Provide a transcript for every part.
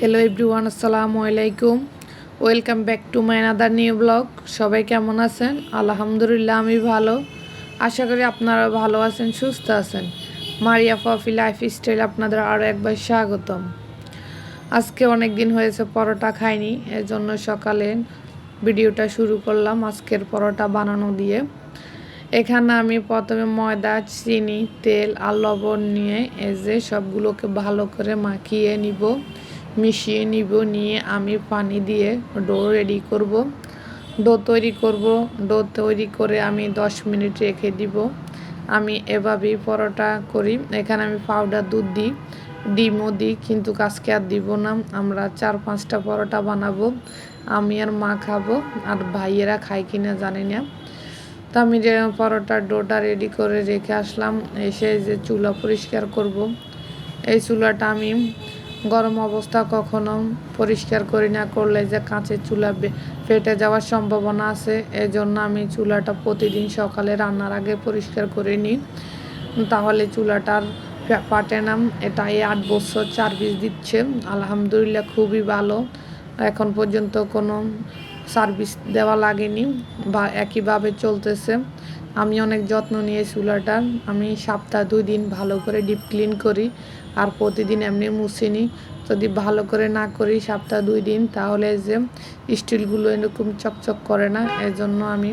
Hello everyone আসসালামু আলাইকুম। Welcome back to my other new blog সবাই কেমন আছেন? আলহামদুলিল্লাহ, আমি ভালো। আশা করি আপনারা ভালো আছেন, সুস্থ আছেন। মারিয়া ফফি লাইফ স্টাইল আপনাদের আরও একবার স্বাগতম। আজকে অনেক দিন হয়েছে পরোটা খাইনি এর জন্য সকালে ভিডিওটা শুরু করলাম আজকের পরোটা বানানো দিয়ে। এখানে আমি প্রথমে ময়দা, চিনি, তেল আর লবণ নিয়ে এই যে সবগুলোকে ভালো করে মাখিয়ে নিব। মিশিয়ে নিব, নিয়ে আমি পানি দিয়ে ডো রেডি করব। ডো তৈরি করব। ডো তৈরি করে আমি 10 মিনিট রেখে দিব। আমি এভাবেই পরোটা করি। এখানে আমি পাউডার, দুধ দিই, ডিমও দিই, কিন্তু আজকে আর দিব না। আমরা চার, পাঁচটা পরোটা বানাবো। আমি আর মা খাব। আর ভাইয়েরা খায় কিনা জানি না। তো আমি যে পরোটার ডোটা রেডি করে রেখে আসলাম। এসে যে চুলা পরিষ্কার করব। এই চুলাটা আমি গরম অবস্থা কখনো পরিষ্কার করি না, করলে যে কাঁচের চুলা ফেটে যাওয়ার সম্ভাবনা আছে। এজন্য আমি চুলাটা প্রতিদিন সকালে রান্নার আগে পরিষ্কার করে নিই। তাহলে চুলাটার পাটে নাম এটা এই আট বছর সার্ভিস দিচ্ছে। আলহামদুলিল্লাহ খুবই ভালো। এখন পর্যন্ত কোনো সার্ভিস দেওয়া লাগেনি বা একইভাবে চলতেছে। আমি অনেক যত্ন নিয়ে চুলাটার আমি সপ্তাহ দুই দিন ভালো করে ডিপ ক্লিন করি, আর প্রতিদিন এমনি মুছে নিই। যদি ভালো করে না করি সপ্তাহ দুই দিন, তাহলে যে স্টিলগুলো এরকম চকচক করে না, এজন্য আমি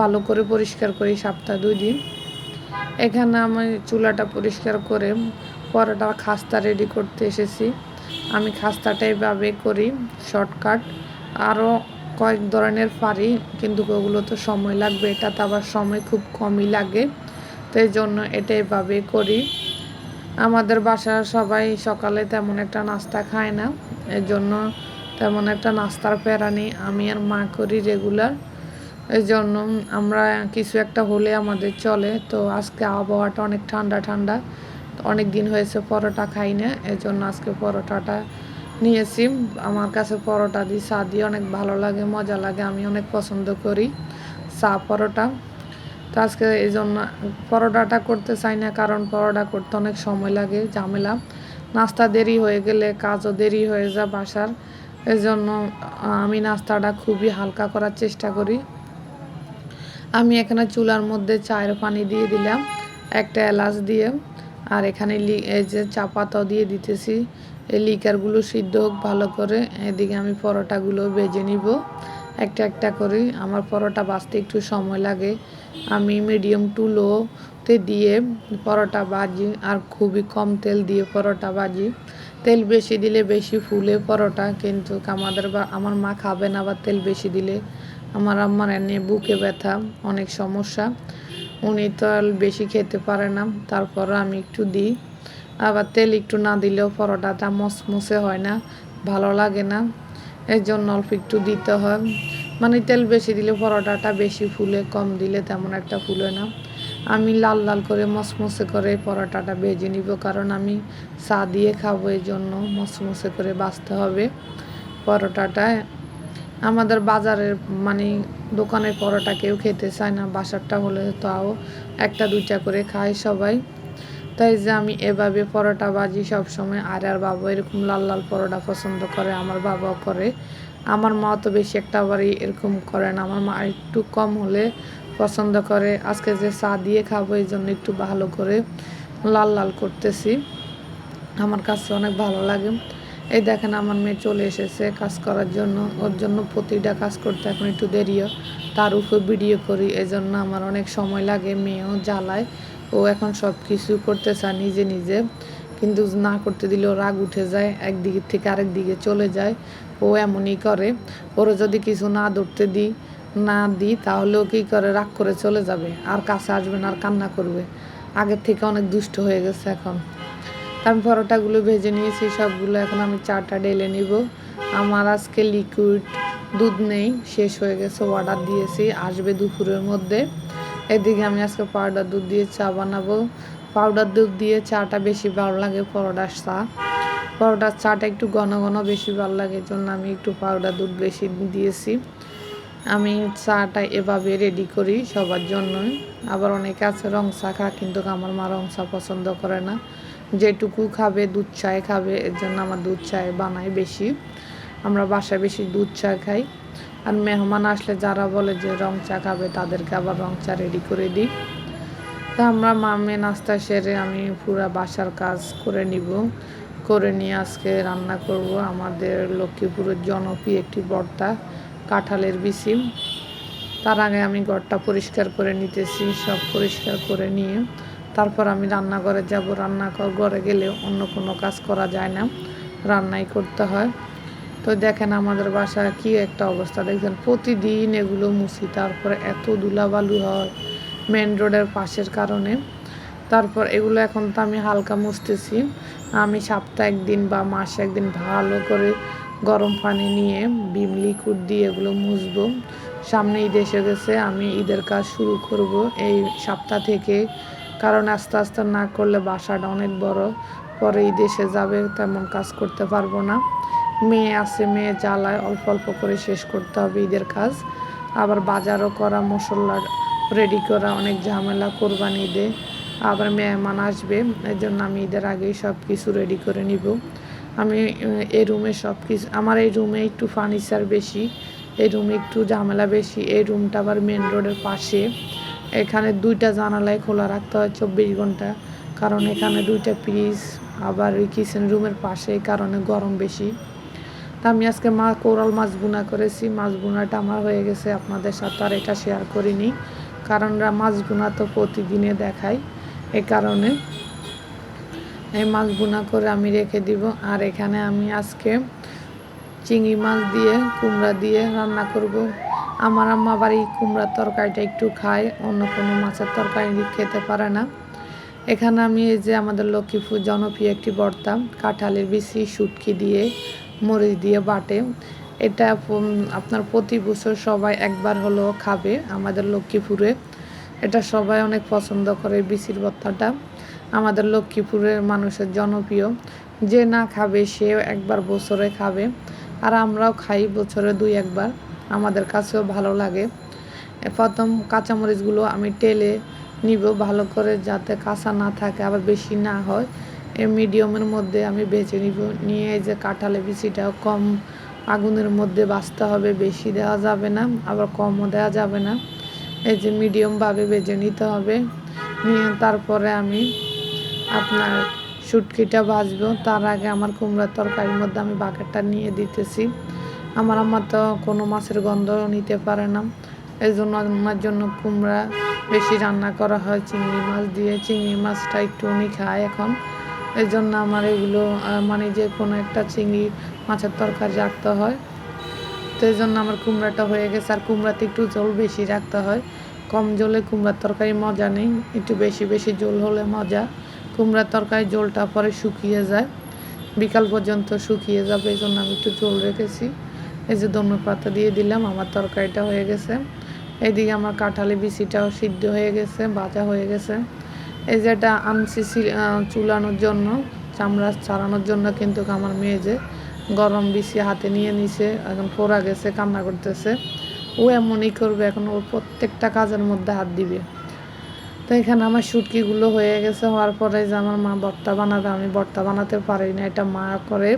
ভালো করে পরিষ্কার করি সপ্তাহ দুই দিন। এখানে আমি চুলাটা পরিষ্কার করে পরোটা, খাস্তা রেডি করতে এসেছি। আমি খাস্তাটা এভাবে করি শর্টকাট আরও কয়েক ধরনের পারি কিন্তু ওগুলো তো সময় লাগবে এটাতে আবার সময় খুব কমই লাগে। তো এই জন্য এটা এভাবে করি। আমাদের বাসার সবাই সকালে তেমন একটা নাস্তা খায় না এর জন্য তেমন একটা নাস্তার প্যারা নেই, আমি আর মা করি রেগুলার এই জন্য আমরা কিছু একটা হলে আমাদের চলে, তো আজকে আবহাওয়াটা অনেক ঠান্ডা ঠান্ডা। অনেক দিন হয়েছে পরোটা খাই না, এই জন্য আজকে পরোটাটা নিয়েছি। আমার কাছে পরোটা দিয়ে চা দিয়ে অনেক ভালো লাগে, মজা লাগে, আমি অনেক পছন্দ করি চা পরোটা। তো আজকে এই জন্য পরোটাটা করতে চাই না, কারণ পরোটা করতে অনেক সময় লাগে, ঝামেলা। নাস্তা দেরি হয়ে গেলে কাজও দেরি হয়ে যায় বাসার। এই জন্য আমি নাস্তাটা খুবই হালকা করার চেষ্টা করি। আমি এখানে চুলার মধ্যে চায়ের পানি দিয়ে দিলাম, একটা এলাচ দিয়ে। আর এখানে এই যে চা পাতাও দিয়ে দিতেছি। এই লিকারগুলো সিদ্ধ হোক, ভালো করে। এদিকে আমি পরোটাগুলো বেজে নিব। একটা একটা করে। আমার পরোটা বাঁচতে একটু সময় লাগে। আমি মিডিয়াম টু লোতে দিয়ে পরোটা বাজি আর খুবই কম তেল দিয়ে পরোটা বাজি তেল বেশি দিলে বেশি ফুলে পরোটা, কিন্তু আমাদের বা, আমার মা খাবে না বা তেল বেশি দিলে। আমার আম্মার এনে বুকে ব্যথা, অনেক সমস্যা। উনি তো বেশি খেতে পারে না। তারপর আমি একটু দিই। আবার তেল একটু না দিলেও পরোটাটা মসমসে হয় না, ভালো লাগে না। এর জন্য অল্প একটু দিতে হয়। মানে তেল বেশি দিলে পরোটাটা বেশি ফুলে, কম দিলে তেমন একটা ফুলে না। আমি লাল লাল করে মসমসে করে পরোটাটা ভেজে নিব, কারণ আমি চা দিয়ে খাব, এই জন্য মসমসে করে বাঁচতে হবে পরোটাটা। আমাদের বাজারের মানে দোকানের পরোটা কেউ খেতে চায় না, বাসারটা হলে তাও একটা দুইটা করে খায় সবাই। তাই যে আমি এভাবে পরোটা বাজি সবসময়। আর আর বাবা এরকম লাল লাল পরোটা পছন্দ করে, আমার বাবাও করে। আমার মা তো বেশি একটা আবার এরকম করে না, আমার মা একটু কম হলে পছন্দ করে। আজকে যে চা দিয়ে খাব এই জন্য একটু ভালো করে লাল লাল করতেছি। আমার কাছে অনেক ভালো লাগে। এই দেখেন আমার মেয়ে চলে এসেছে কাজ করার জন্য। ওর জন্য প্রতিটা কাজ করতে এখন একটু দেরিও। তার উপর ভিডিও করি এই জন্য আমার অনেক সময় লাগে, মেয়েও জ্বালায়। ও এখন সব কিছু করতে চায় নিজে নিজে। কিন্তু না করতে দিলেও রাগ উঠে যায় একদিকের থেকে আরেক দিকে চলে যায়। ও এমনই করে। ওরা যদি কিছু না ধরতে দিই না দিই তাহলেও কী করে? রাগ করে চলে যাবে। আর কাছে আসবে না, আর কান্না করবে। আগের থেকে অনেক দুষ্ট হয়ে গেছে এখন। আমি পরোটাগুলো ভেজে নিয়েছি, সবগুলো এখন আমি চাটা ঢেলে নিব। আমার আজকে লিকুইড দুধ নেই, শেষ হয়ে গেছে অর্ডার দিয়েছি। আসবে দুপুরের মধ্যে। এদিকে আমি আজকে পাউডার দুধ দিয়ে চা বানাবো। পাউডার দুধ দিয়ে চাটা বেশি ভালো লাগে পরোটার চা। পরোটার চাটা একটু ঘন ঘন বেশি ভালো লাগে জন্য আমি একটু পাউডার দুধ বেশি দিয়েছি। আমি চাটা এভাবে রেডি করি সবার জন্য আবার অনেকে আছে রং চা খা কিন্তু আমার মা রং চা পছন্দ করে না। যেটুকু খাবে দুধ চায় খাবে এর জন্য আমার দুধ চায় বানাই বেশি। আমরা বাসায় বেশি দুধ চা খাই। আর মেহমান আসলে যারা বলে যে রং চা খাবে, তাদেরকে আবার রং চা রেডি করে দিই। তা আমরা মামে নাস্তা সেরে আমি পুরা বাসার কাজ করে নিব। করে নিয়ে আজকে রান্না করব আমাদের লক্ষ্মীপুরের জনপ্রিয় একটি ভর্তা, কাঁঠালের বিসি তার আগে আমি ঘরটা পরিষ্কার করে নিতেছি, সব পরিষ্কার করে নিয়ে। তারপর আমি রান্নাঘরে যাব। রান্না ঘরে গেলে অন্য কোনো কাজ করা যায় না। রান্নাই করতে হয়। তো দেখেন আমাদের বাসায় কি একটা অবস্থা। দেখছেন, প্রতিদিন এগুলো মুছি, তারপরে এত ধুলাবালু হয় মেন রোডের পাশের কারণে। তারপর এগুলো এখন তো আমি হালকা মুছতেছি। আমি সপ্তাহে একদিন বা মাসে একদিন ভালো করে গরম পানি নিয়ে বিম লিকুইড দিয়ে এগুলো মুছবো। সামনে ঈদ এসে গেছে, আমি ঈদের কাজ শুরু করব এই সপ্তাহ থেকে। কারণ আস্তে আস্তে না করলে বাসাটা অনেক বড়, পরে ঈদ এসে যাবে, তেমন কাজ করতে পারব না। মেয়ে আছে, মেয়ে জ্বালায় অল্প অল্প করে শেষ করতে হবে ঈদের কাজ। আবার বাজারও করা, মশলা রেডি করা, অনেক ঝামেলা, কোরবানি ঈদে আবার মেহমান আসবে। এর জন্য আমি ঈদের আগেই সব কিছু রেডি করে নিব। আমি এই রুমে সব কিছু আমার এই রুমে একটু ফার্নিচার বেশি, এই রুমে একটু ঝামেলা বেশি, এই রুমটা আবার মেন রোডের পাশে। এখানে দুইটা জানালায় খোলা রাখতে হয় চব্বিশ ঘণ্টা, কারণ এখানে দুইটা পিস আবার ওই কিচেন রুমের পাশে কারণে গরম বেশি। তা আমি আজকে মা কোরাল মাছ বুনা করেছি, মাছ বুনাটা আমার হয়ে গেছে আপনাদের সাথে আর এটা শেয়ার করিনি। কারণ মাছ বুনা তো প্রতিদিনে দেখাই এই কারণে এই মাছ বুনা করে আমি রেখে দিব। আর এখানে আমি আজকে চিংড়ি মাছ দিয়ে, কুমড়া দিয়ে রান্না করব। আমার আম্মা বাড়ি কুমড়ার তরকারিটা একটু খায়, অন্য কোনো মাছের তরকারি খেতে পারে না। এখানে আমি এই যে আমাদের লক্ষ্মীপুর জনপ্রিয় একটি বর্তা, কাঁঠালের বিচি, শুটকি দিয়ে মরিচ দিয়ে বাটে। এটা আপনার প্রতি বছর সবাই একবার হলেও খাবে আমাদের লক্ষ্মীপুরে। এটা সবাই অনেক পছন্দ করে বিচির ভর্তাটা। আমাদের লক্ষ্মীপুরের মানুষের জনপ্রিয়। যে না খাবে সেও একবার বছরে খাবে। আর আমরাও খাই বছরে দুই একবার। আমাদের কাছেও ভালো লাগে। প্রথম কাঁচামরিচগুলো আমি টেলে নিব ভালো করে যাতে কাঁচা না থাকে, আবার বেশি না হয়। এই মিডিয়ামের মধ্যে আমি বেছে নিব। নিয়ে এই যে কাঁঠালে বিচিটাও কম আগুনের মধ্যে বাঁচতে হবে, বেশি দেওয়া যাবে না, আবার কমও দেওয়া যাবে না। এই যে মিডিয়ামভাবে বেজে নিতে হবে। নিয়ে তারপরে আমি আপনার শুটকিটা ভাজবো। তার আগে আমার কুমড়ার তরকারির মধ্যে আমি বাকেটটা নিয়ে দিতেছি। আমার আমার তো কোনো মাছের গন্ধ নিতে পারে না। এই জন্য আমার জন্য কুমড়া বেশি রান্না করা হয়। চিংড়ি মাছ দিয়ে চিংড়ি মাছটা একটু উনি খায় এখন। এই জন্য আমার এগুলো মানে যে কোনো একটা চিংড়ি মাছের তরকারি রাখতে হয়। তো এই জন্য আমার কুমড়াটা হয়ে গেছে। আর কুমড়াতে একটু জল বেশি রাখতে হয়। কম জলে কুমড়ার তরকারি মজা নেই। একটু বেশি বেশি জল হলে মজা। কুমড়ার তরকারি জলটা পরে শুকিয়ে যায়। বিকাল পর্যন্ত শুকিয়ে যাবে এই জন্য আমি একটু জল রেখেছি। এই যে দমে পাতা দিয়ে দিলাম, আমার তরকারিটা হয়ে গেছে। এইদিকে আমার কাঁঠালি বিচিটাও সিদ্ধ হয়ে গেছে, ভাজা হয়ে গেছে। এই যে এটা আনছি চুলানোর জন্য, চামড়া ছাড়ানোর জন্য কিন্তু আমার মেয়ে যে গরম বেশি হাতে নিয়ে নিছে, এখন ফোরা গেছে, কান্না করতেছে। ও এমনই করবে, এখন ওর প্রত্যেকটা কাজের মধ্যে হাত দিবে। তো এখানে আমার সুটকিগুলো হয়ে গেছে, হওয়ার পরে যে আমার মা বর্তা বানাবে, আমি বর্তা বানাতে পারি না, এটা মা করে।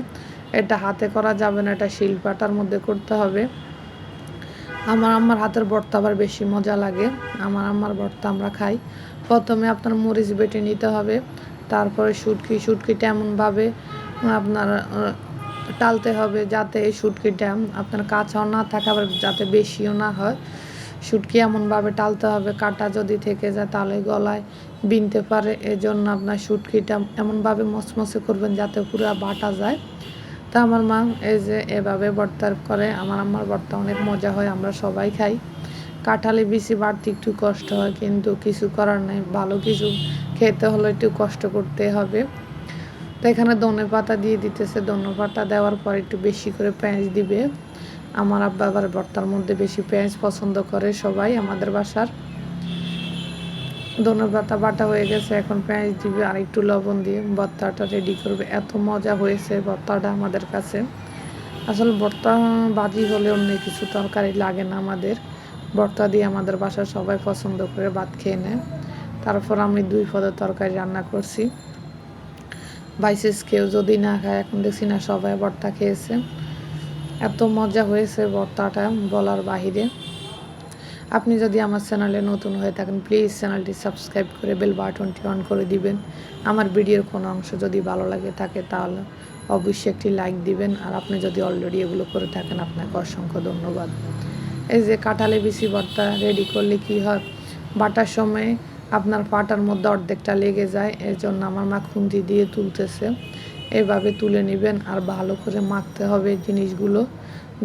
এটা হাতে করা যাবে না, এটা শিল্পাটার মধ্যে করতে হবে। আমার আমার হাতের ভর্তা আবার বেশি মজা লাগে। আমার আমার ভর্তা আমরা খাই। প্রথমে আপনার মরিচ বেটে নিতে হবে। তারপরে শুটকি, শুটকিটা এমনভাবে আপনার টালতে হবে যাতে এই শুটকিটা আপনার কাঁচাও না থাকে, আবার যাতে বেশিও না হয়। শুটকি এমনভাবে টালতে হবে, কাটা যদি থেকে যায় তাহলে গলায় বিনতে পারে। এজন্য আপনার শুটকিটা এমনভাবে মচমচে করবেন যাতে পুরো বাটা যায়। তা আমার মা এই যে এভাবে বর্তার করে, আমার আমার বর্তা অনেক মজা হয়, আমরা সবাই খাই। কাঁঠালে বেশি বাড়তে একটু কষ্ট হয়, কিন্তু কিছু করার নেই, ভালো কিছু খেতে হলে একটু কষ্ট করতে হবে। তো এখানে ধনে পাতা দিয়ে দিতেছে, ধনে পাতা দেওয়ার পর একটু বেশি করে পেঁয়াজ দিবে। আমার আব্বা আবার ভর্তার মধ্যে বেশি পেঁয়াজ পছন্দ করে সবাই আমাদের বাসার। ধনে পাতা বাটা হয়ে গেছে, এখন পেঁয়াজ দিবে আর একটু লবণ দিয়ে ভর্তাটা রেডি করবে। এত মজা হয়েছে ভর্তাটা আমাদের কাছে। আসলে ভর্তা বাজি হলে অন্য কিছু তরকারি লাগে না আমাদের। ভর্তা দিয়ে আমাদের বাসার সবাই পছন্দ করে, ভাত খেয়ে নেয়। তারপর আমি দুই পদের তরকারি রান্না করছি। বাইসেস কেউ যদি না খায়, এখন দেখছি না সবাই ভর্তা খেয়েছে। এত মজা হয়েছে ভর্তাটা বলার বাহিরে। আপনি যদি আমার চ্যানেলে নতুন হয়ে থাকেন প্লিজ চ্যানেলটি সাবস্ক্রাইব করে বেল বাটনটি অন করে দিবেন। আমার ভিডিওর কোনো অংশ যদি ভালো লাগে থাকে, তাহলে অবশ্যই একটি লাইক দিবেন। আর আপনি যদি অলরেডি এগুলো করে থাকেন, আপনাকে অসংখ্য ধন্যবাদ। এই যে কাঁঠালে বেশি ভর্তা রেডি করলে কি হয়? বাটার সময় আপনার পাটার মধ্যে অর্ধেকটা লেগে যায় এর জন্য আমার মা খুন্তি দিয়ে তুলতেছে। এভাবে তুলে নেবেন আর ভালো করে মাখতে হবে জিনিসগুলো।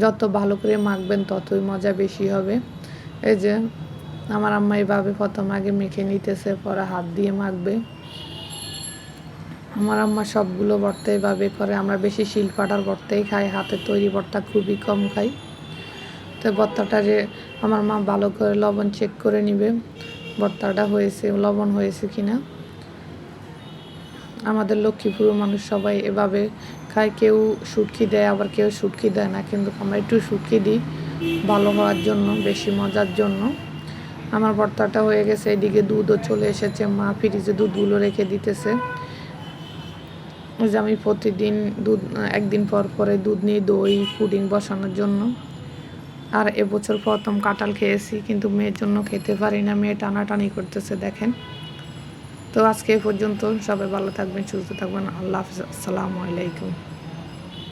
যত ভালো করে মাখবেন, ততই মজা বেশি হবে। এই যে আমার আম্মা এইভাবে প্রথম আগে মেখে নিতেছে, পরে হাত দিয়ে মাখবে। আমার আম্মা সবগুলো ভর্তা এভাবে করে আমরা বেশি শিলপাটার ভর্তাই খাই হাতের তৈরি ভর্তা খুবই কম খাই। তো ভর্তাটা যে আমার মা ভালো করে লবণ চেক করে নিবে, ভর্তাটা হয়েছে, লবণ হয়েছে কিনা। আমাদের লক্ষ্মীপুর মানুষ সবাই এভাবে খায়, কেউ সুটকি দেয়, আবার কেউ সুটকি দেয় না, কিন্তু আমরা একটু সুটকি দিই। ভালো হওয়ার জন্য, বেশি মজার জন্য। আমার ভর্তাটা হয়ে গেছে, এদিকে দুধও চলে এসেছে। মা ফ্রিজে দুধগুলো রেখে দিতেছে। যে আমি প্রতিদিন দুধ, একদিন পর পরে দুধ নিয়ে দই, পুডিং বসানোর জন্য। আর এবছর প্রথম কাঁঠাল খেয়েছি, কিন্তু মেয়ের জন্য খেতে পারি না। মেয়ে টানাটানি করতেছে, দেখেন। তো আজকে এ পর্যন্ত সবাই ভালো থাকবেন, সুস্থ থাকবেন। আল্লাহ হাফিজ। আসসালামু আলাইকুম।